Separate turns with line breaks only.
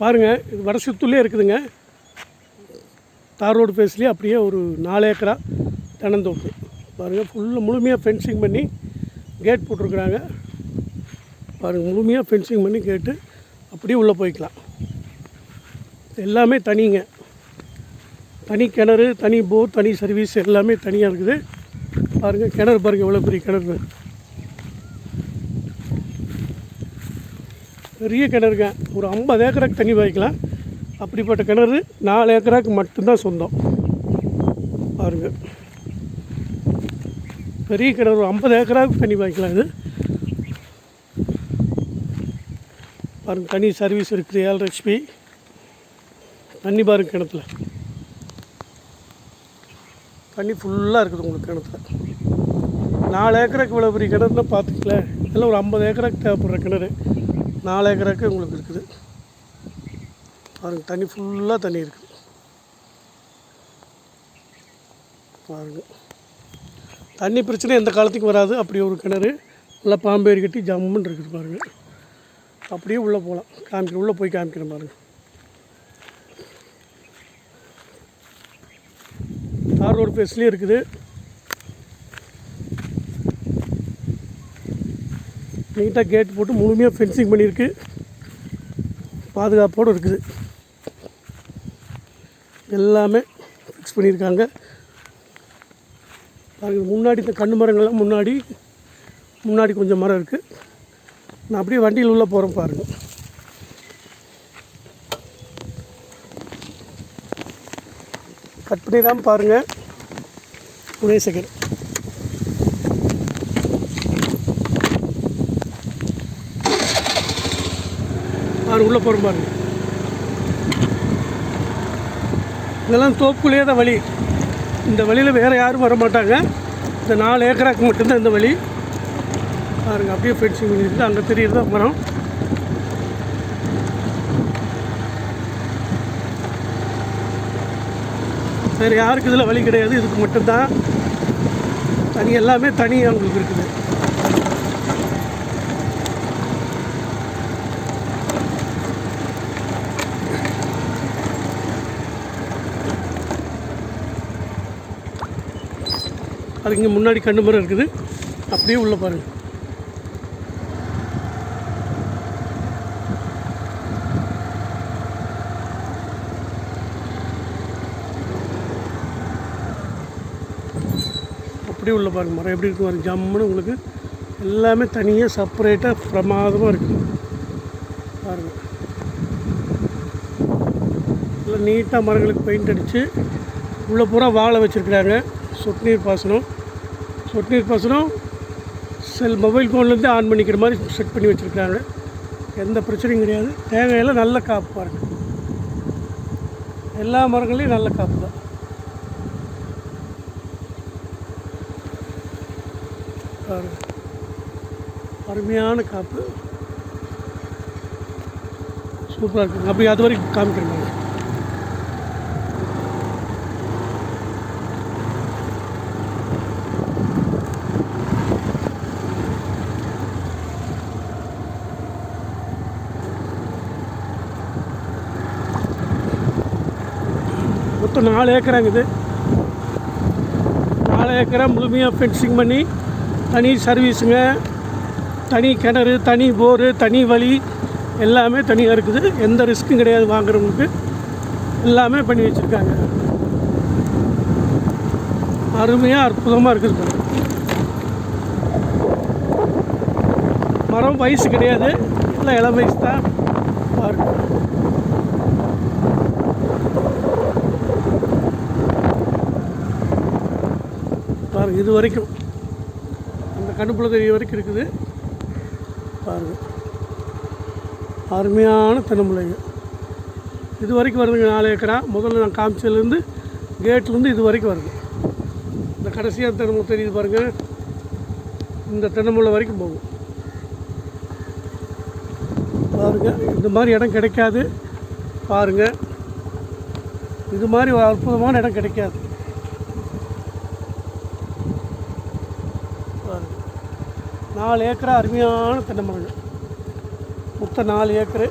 பாருங்கள் இது வடசித்தூர்லேயே இருக்குதுங்க. தார் ரோடு ஃபேஸ்லேயே அப்படியே ஒரு நாலு ஏக்கரா தென்னந்தோப்பு. பாருங்கள் ஃபுல்லாக முழுமையாக ஃபென்சிங் பண்ணி கேட் போட்டிருக்குறாங்க. பாருங்கள் முழுமையாக ஃபென்சிங் பண்ணி கேட்டு அப்படியே உள்ளே போய்க்கலாம். எல்லாமே தனிங்க. தனி கிணறு தனி போர் தனி சர்வீஸ் எல்லாமே தனியாக இருக்குது. பாருங்கள் கிணறு பாருங்கள் எவ்வளோ பெரிய கிணறு பெரிய கிணறுங்க ஒரு ஐம்பது ஏக்கராக்கு தண்ணி பாய்க்கலாம். அப்படிப்பட்ட கிணறு நாலு ஏக்கராக்கு மட்டும்தான் சொந்தம். பாருங்கள் பெரிய கிணறு ஒரு ஐம்பது ஏக்கராவுக்கு தண்ணி பாய்க்கலாம் இது. பாருங்கள் தனி சர்வீஸ் இருக்குது ஏழரை தண்ணி பாருங்கள் கிணத்துல. தண்ணி ஃபுல்லாக இருக்குது உங்களுக்கு கிணத்துல. நாலு ஏக்கராக்கு இவ்வளோ பெரிய கிணறுனா பார்த்துக்கல இதெல்லாம் ஒரு ஐம்பது ஏக்கராக்கு தேவைப்படுற கிணறு. நாலு ஏக்கராக்கு உங்களுக்கு இருக்குது. பாருங்க தண்ணி ஃபுல்லாக தண்ணி இருக்குது பாருங்க. தண்ணி பிரச்சனை எந்த காலத்துக்கும் வராது. அப்படி ஒரு கிணறு நல்லா பாம்பேரி கட்டி ஜம்முன்னு இருக்குது பாருங்கள் அப்படியே உள்ளே போகலாம். காமிக்கிறேன் உள்ளே போய் காமிக்கிறேன் பாருங்கள் தார் ரோடு பேஸ்லேயும் இருக்குது. நீட்டாக கேட் போட்டு முழுமையாக ஃபென்சிங் பண்ணியிருக்கு. பாதுகாப்போடு இருக்குது. எல்லாமே ஃபிக்ஸ் பண்ணியிருக்காங்க. பாருங்கள் முன்னாடி இந்த கண்ணு மரங்கள்லாம் முன்னாடி முன்னாடி கொஞ்சம் மரம் இருக்குது நான் அப்படியே வண்டியில் உள்ளே போகிறேன் பாருங்கள் கட் தான் பாருங்கள் ஒரே செகண்ட் பாரு உள்ளே போகிற பாருங்க இதெல்லாம் தோப்புக்குள்ளேயே தான் வழி. இந்த வழியில் வேறு யாரும் வர மாட்டாங்க. இந்த நாலு ஏக்கராக்கு மட்டும்தான் இந்த வழி. பாருங்க அப்படியே ஃபென்சிங் பண்ணியிருக்கு அங்கே தெரியுறது தான் மரம். வேறு யாருக்கு இதில் வழி கிடையாது. இதுக்கு மட்டும்தான். தனி எல்லாமே தனியாக அவங்களுக்கு இருக்குது. அதுக்கு இங்கே முன்னாடி கண்ணு மரம் இருக்குது. அப்படியே உள்ளே பாருங்கள் அப்படியே உள்ளே பாருங்கள் மரம் எப்படி இருக்கும் பாருங்க. ஜம்முன்னு உங்களுக்கு எல்லாமே தனியாக செப்பரேட்டாக பிரமாதமாக இருக்குது பாருங்கள் நல்லா நீட்டாக மரங்களுக்கு பெயிண்ட் அடித்து உள்ளே பூரா வாழை வச்சுருக்குறாங்க. சொட்டு நீர் பாசனம். ஒட்டுநீர் பாசனம் செல் மொபைல் ஃபோன்லேருந்து ஆன் பண்ணிக்கிற மாதிரி செட் பண்ணி வச்சுருக்காங்க எந்த பிரச்சனையும் கிடையாது. தேங்காயெல்லாம் நல்ல காப்பு பாருங்க. எல்லா மரங்களையும் நல்ல காப்பு தான். அருமையான காப்பு. சூப்பராக இருக்குங்க அப்படி அது வரைக்கும் காமிக்கிறேன். மொத்தம் நாலு ஏக்கராங்க இது. நாலு ஏக்கரை முழுமையாக ஃபென்சிங் பண்ணி தனி சர்வீஸுங்க தனி கிணறு தனி போரு தனி வழி எல்லாமே தனியாக இருக்குது. எந்த ரிஸ்க்கும் கிடையாது வாங்குறவங்களுக்கு. எல்லாமே பண்ணி வச்சுருக்காங்க. அருமையாக அற்புதமாக இருக்குது மரம் வயசு கிடையாது. எல்லாம் இளம் வயசு தான். இருக்குது பாருங்க இது வரைக்கும். அந்த கண்ணுப்புள்ள தெரிய வரைக்கும் இருக்குது. பாருங்க. அருமையான தென்னம்பிள்ளைங்க. இது வரைக்கும் வருதுங்க நாலு ஏக்கரா. முதல்ல நான் காமிச்சதுலேருந்து கேட்லேருந்து இது வரைக்கும் வருது. இந்த கடைசியாக தென்னமுள்ள தெரியுது பாருங்கள் இந்த தென்னமுள்ள வரைக்கும் போகும். பாருங்க இந்த மாதிரி இடம் கிடைக்காது. பாருங்க. இது மாதிரி ஒரு அற்புதமான இடம் கிடைக்காது பாருங்க நாலு ஏக்கரா அருமையான தென்னை மரங்கள். மொத்தம் நாலு ஏக்கரு.